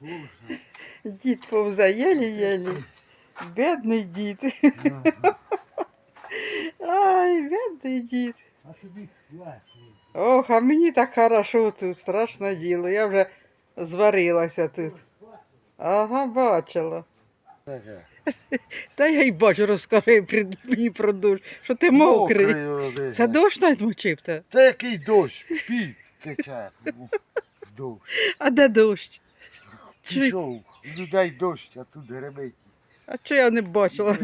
Боже. Дід повзе єлі-єлі. Бідний дід. Ага. Ай, бідний дід. А тобі. Ох, а мені так хорошо тут, страшне діло. Я вже зварилася тут. Ага, бачила. Та я й бачу, розкажи мені про дощ, що ти мокрий. Це дощ намочив те? Та який дощ? Під тече. Дощ. А де дощ? Пішов. Людей дощ, а тут гремить. А чого я не бачила?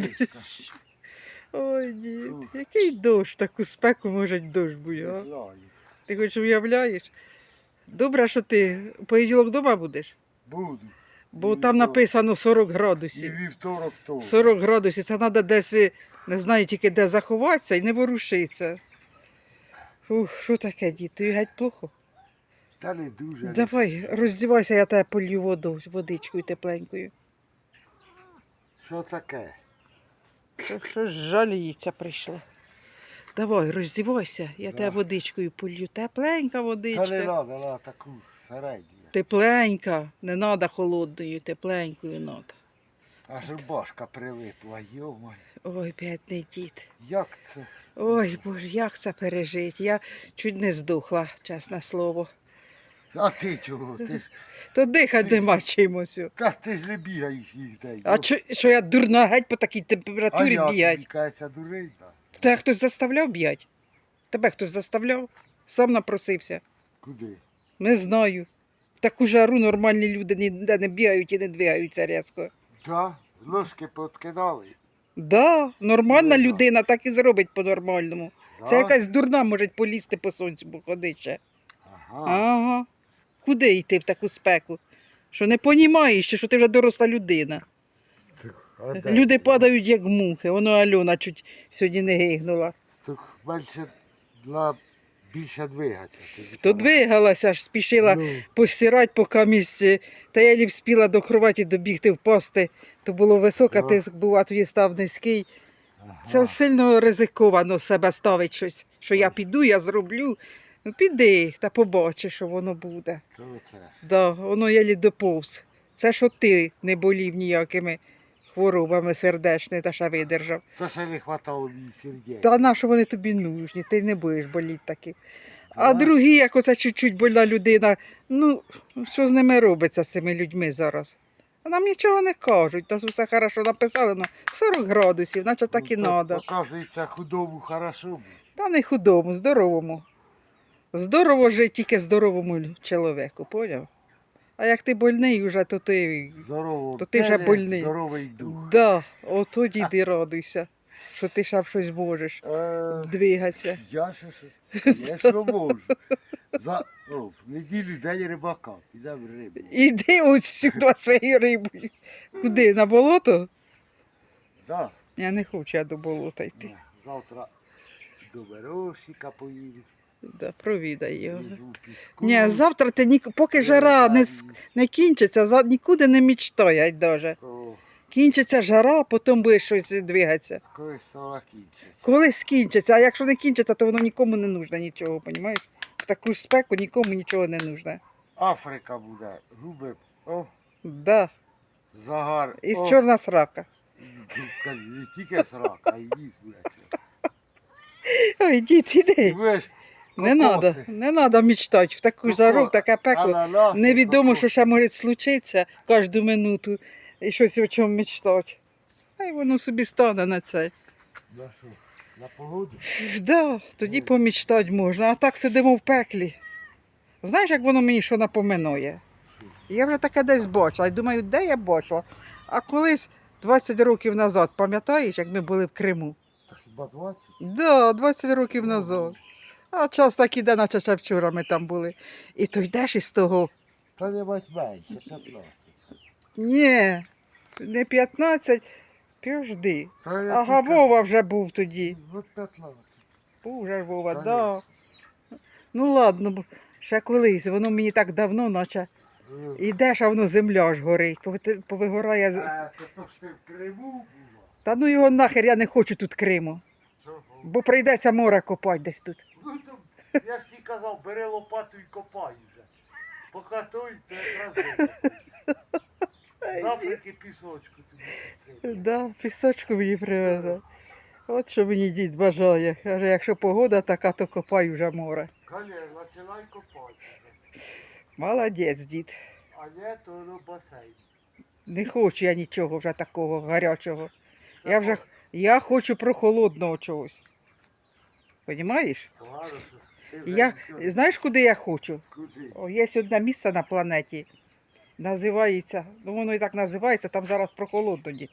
Ой, дід, який дощ, таку спеку може дощ бути? Ти хоч уявляєш? Добре, що ти понеділок вдома будеш, Буду. бо І там написано 40 І градусів. вівторок то. 40 градусів, це треба десь, е, не знаю тільки де заховатися і не ворушитися. Ух, що таке, дід? Тобі геть плохо? Та не дуже. Давай, роздівайся, я тебе полью воду, водичкою тепленькою. Що таке? Що, що ж жаліється прийшла. Давай, роздівайся, я Да. тебе водичкою полью. Тепленька Та не водичка. треба, на таку середню. Тепленька, не треба холодною, тепленькою треба. Аж рубашка прилипла, йомай. Ой, бідний дід. Як це? Ой, боже, як це пережити? Я чуть не здохла, чесне слово. А ти чого? Ти ж, То дихати нема чимось. та ти ж не бігаєш ніде. А чо, що я дурна геть по такій температурі а тобі кажеться дурень, так? Тебе хтось заставляв бігати? Тебе хтось заставляв? Сам напросився. Куди? Не знаю. В таку жару нормальні люди ніде не бігають і не двигаються різко. Да? Ложки подкидали. Да, нормальна Ну, да. людина так і зробить по-нормальному. Да? Це якась дурна може полізти по сонцю, бо ходить ще. Ага. Ага. Куди йти в таку спеку? Що не понімаєш, що ти вже доросла людина. Люди падають як мухи. Воно Альона чуть сьогодні не гигнула. Так менше для більше двигатися. То двигалася, аж спішила Ну, постирати, поки місці. Та я лі вспіла до кроваті добігти, впасти. То було високо, Ага. тиск був, а тоді став низький. ага. Це сильно ризиковано себе ставить щось, що я піду, я зроблю. Ну піди та побачиш, що воно буде. Ж. Да, воно єлі доповз. Це що ти не болів ніякими хворобами сердечними та ще видержав. То ще не хватало мені сердець. Та на що вони тобі нужні? Ти не будеш боліти таки. А другі, як оце чуть-чуть больна людина, ну що з ними робиться з цими людьми зараз? А нам нічого не кажуть, та все хорошо написали, ну 40 градусів, наче так і Ну, то, треба. Оказується, худобу хорошо. Та не худому, здоровому. Здорово жити тільки здоровому чоловіку, поняв? А як ти больний вже, то ти. Здорово. То ти вже теле, больний. Здоровий дух. Да, ото діди радуйся, що ти ще щось можеш Е, двигатися. Я ще щось. Я що можу. За, о, в неділю день рибака. Підемо рибу. Іди от сюди своєю рибою. Куди? На болото? Да. Я не хочу я до болота йти. Ну, Завтра до Берошика поїду. Да, провідай його. Ні, завтра ти ні, поки жара не, с- не кінчиться, за, нікуди не мечтай даже. О, Кінчиться жара, потім буде щось двигатися. коли сора кінчиться. Коли скінчиться, а якщо не кінчиться, то воно нікому не нужно нічого, розумієш? В таку ж спеку нікому нічого не нужно. Африка буде. Губи. О, Да. загар. І О, чорна срака. Не тільки срака, а й ніс буде. Ой, дід, Ти іди. будеш Не треба, не треба мечтати. В таку жару, в таке пекло. ананаси, Невідомо, що ще може случитися кожну минуту і щось о чому мечтати. Хай воно собі стане на це. На що? На погоду? Да, тоді Ой. помічтати можна, а так сидимо в пеклі. Знаєш, як воно мені що напоминає? Я вже таке десь бачила, і думаю, де я бачила. А колись 20 років назад, пам'ятаєш, як ми були в Криму? Та хіба 20? Да, 20 років назад. А час так іде, наче ще вчора ми там були. І то йдеш із того. Та не менше, 15. Ні, не 15, півжди. Та я Ага, тільки- Вова вже був тоді. Ну, 15. Був вже Вова, Та да. Ну ладно, бо ще колись, воно мені так давно, наче Ну, йдеш, а воно земля ж горить, повити- повигорає. з- А, то то ж ти в Криму була? Та ну його нахер, я не хочу тут Криму. Чого? Бо прийдеться море копати десь тут. Ну, то, я ж тобі казав, бери лопату і копай вже. Покатуй, то якраз. З Африки пісочку тобі підсипе. Да, пісочку мені привезе. От що мені дід бажає. Каже, якщо погода така, то копай вже море. Конечно, починай копати. Молодець, дід. А не, то воно басейн. Не хочу я нічого вже такого гарячого. Я вже я хочу прохолодного чогось. Вже Я, знаєш, куди я хочу? О, є одне місце на планеті. Називається, ну воно і так називається, там зараз прохолодно дід.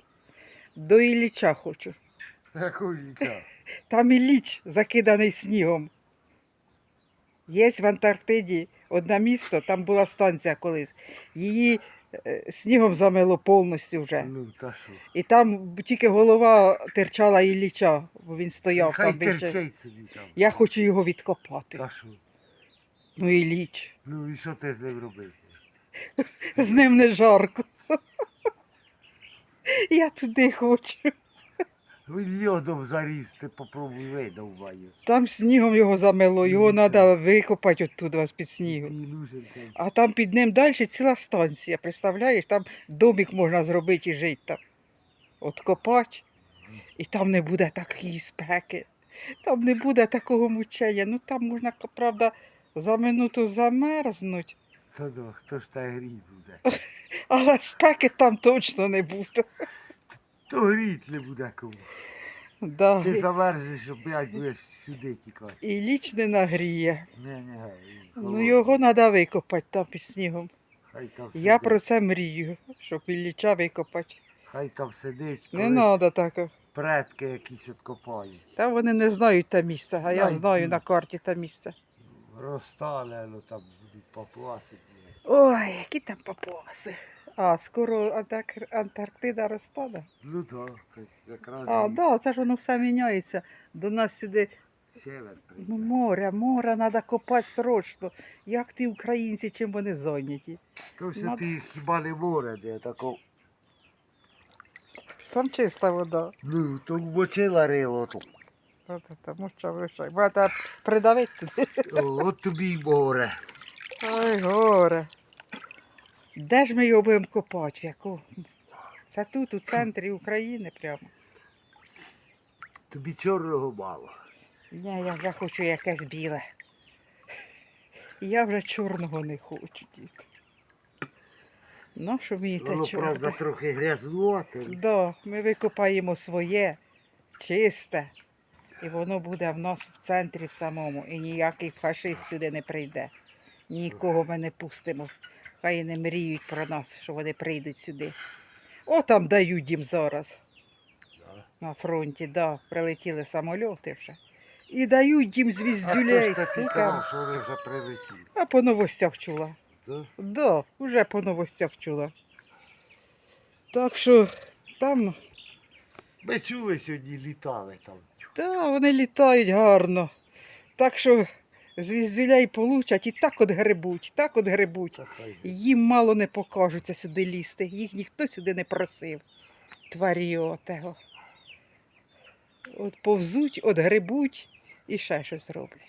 До Ілліча хочу. Таку ліча. Там Ілліч закиданий снігом. Є в Антарктиді одне місто, там була станція колись. Її снігом замило повністю вже. Ну, та що? І там тільки голова терчала і ліча, бо він стояв Хай там більше. терчить собі там. Я хочу його відкопати. Та що? Ну Ілліч. Ну і що ти з ним робив? З ним не жарко. Я туди хочу. Він льодом заріс, ти попробуй видовбаю. Там снігом його замело, його треба викопати оттуда з-під снігу. А там під ним далі ціла станція, представляєш, там домик можна зробити і жити там. От копати, і там не буде такої спеки, там не буде такого мучення. Ну там можна, правда, за минуту замерзнуть, Та ну, хто ж та гріть буде? але спеки там точно не буде. То гріть не буде кому. Да. Ти замерзнеш, опять будеш сюди тікати. І ліч не нагріє. Не, не, Ну його треба викопати там під снігом. Хай там Я про це мрію, щоб Ілліча викопати. Хай там сидить, Не колись треба такого. предки якісь откопають. Та вони не знають те місце, а я знаю ти. на карті те місце. Розстали, ну там будуть папуаси. блядь. Ой, які там папуаси. А, скоро Антарктида розтане. Ну так, то якраз А, і да, це ж воно все міняється. До нас сюди север прийде. ну, море, море треба копати срочно. Як ті українці, чим вони зайняті? То все над- ти хіба не море, де тако. Там чиста вода. Ну, то вмочила рило тут. Та-та-та, мовча вишай. Будете придавити туди. О, от тобі й море. Ой, горе. Де ж ми його будемо копати? В яку? Це тут, у центрі України прямо. Тобі чорного мало. Ні, я вже хочу якесь біле. Я вже чорного не хочу, дід. Ну, що мені те Воно, правда, трохи грязнувате. Да, ми викопаємо своє, чисте, і воно буде в нас в центрі в самому. І ніякий фашист сюди не прийде. Нікого ми не пустимо. Хай не мріють про нас, що вони прийдуть сюди. О, там дають їм зараз. Да. На фронті, да, прилетіли самольоти вже. І дають їм звіздюлей, сука. що вони вже прилетіли? А по новостях чула. Да? Да, вже по новостях чула. Так що там, Ми чули сьогодні, літали там. да, вони літають гарно. Так що звіздюлей получать і так от грибуть, так от грибуть. Їм мало не покажуться сюди лізти. Їх ніхто сюди не просив. Тваріотего. От повзуть, от грибуть і ще щось роблять.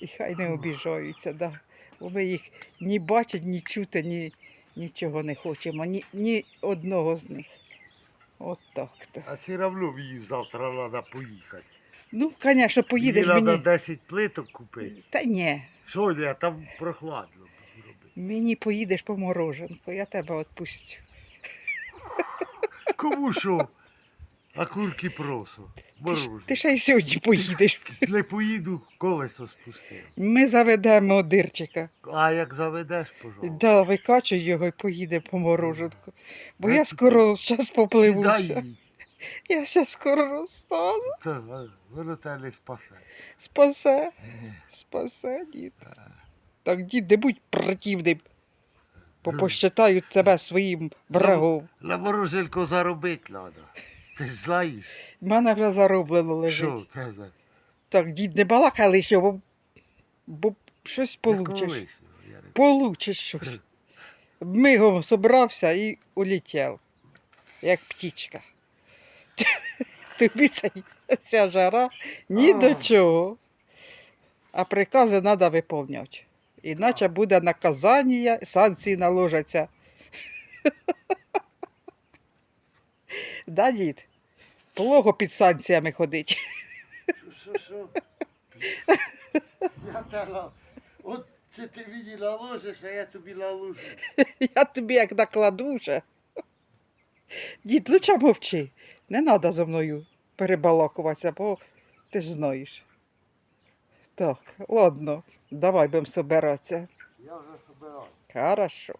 І хай не обіжаються, да. бо ми їх ні бачить, ні чути, ні, нічого не хочемо, ні, ні одного з них. От так то. А все одно мені завтра треба поїхати. Ну, звісно, поїдеш мені треба мені. 10 плиток купити. Та ні, Що я там прохладно буду робити. мені поїдеш по мороженку, я тебе відпустю. Кому що? А курки просо. Ти, ж- ти ще й сьогодні поїдеш. Не поїду, колесо спустив. Ми заведемо дирчика. А як заведеш, пожалуйста. Да, викачуй його і поїде по мороженку. Бо я скоро зараз Сідай попливуся. їй. Я ще скоро розстану. Та, а, воно тебе не спасе. Спасе. Спасе, дід. Так, дід, не будь противним. Бо посчитаю тебе своїм врагом. На мороженку заробити треба. Ти ж знаєш, В мене вже зароблено лежить. що за Так, дід, не балакай лише, бо, бо щось получиш. колись, Ярик. Получиш щось. Мигом собрався і улетів, як птічка. Тобі ця, ця жара ні до чого. А прикази треба виконувати. Іначе буде наказання, санкції наложаться. Да, дід? Плохо під санкціями ходить. Що, що? Я От це ти мені наложиш, а я тобі наложу. Я тобі як накладу вже. Дід, лучше мовчи. Не треба зо мною перебалакуватися, бо ти ж знаєш. Так, ладно, давай будемо собиратися. Я вже збираюся. Хорошо.